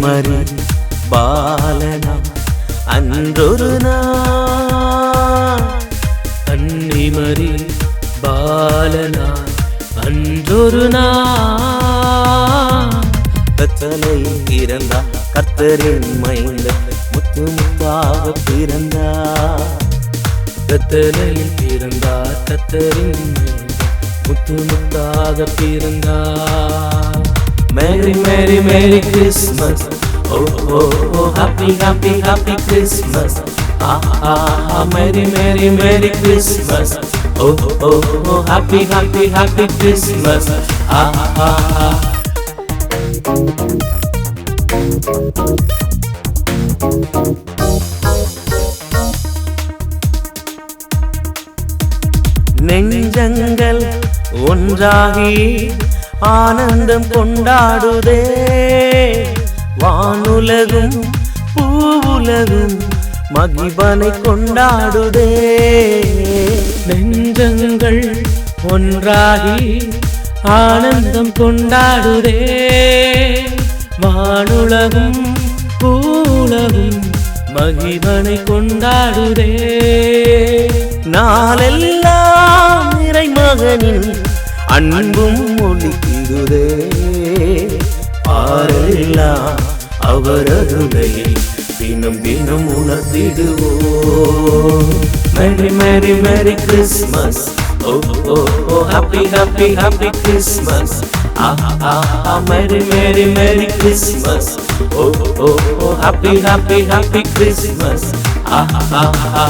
மறி பாலனம். அன்றொரு நாள் கன்னிமரி பாலனா அன்றொரு நாள் இறந்தா கத்தரின் மைந்த முத்து முத்தாக பிறந்தா கத்தலையில் பிறந்தார் கத்தரின் முத்து முத்தாக பிறந்தா பிறந்தார் merry merry merry Christmas oh oh oh happy happy happy Christmas aha merry merry merry Christmas oh oh oh happy happy happy Christmas aha நெஞ்சங்கள் ஒன்றாகி ஆனந்தம் கொண்டாடுதே. வானுலகும் பூவுலகும் மகிபனை கொண்டாடுதே. நெஞ்சங்கள் ஒன்றாகி ஆனந்தம் கொண்டாடுதே. வானுலகும் பூலகும் மகிபனை கொண்டாடுதே. நாளெல்லாம் இறைமகனின் அன்பும் ஒலிக்கிடுதே ஆரெல்லாம் அவரருடைய தினம் தினம் உணர்த்திடுவோம். Merry merry merry Christmas oh oh oh happy happy happy Christmas aha merry merry merry Christmas oh oh oh happy happy happy Christmas aha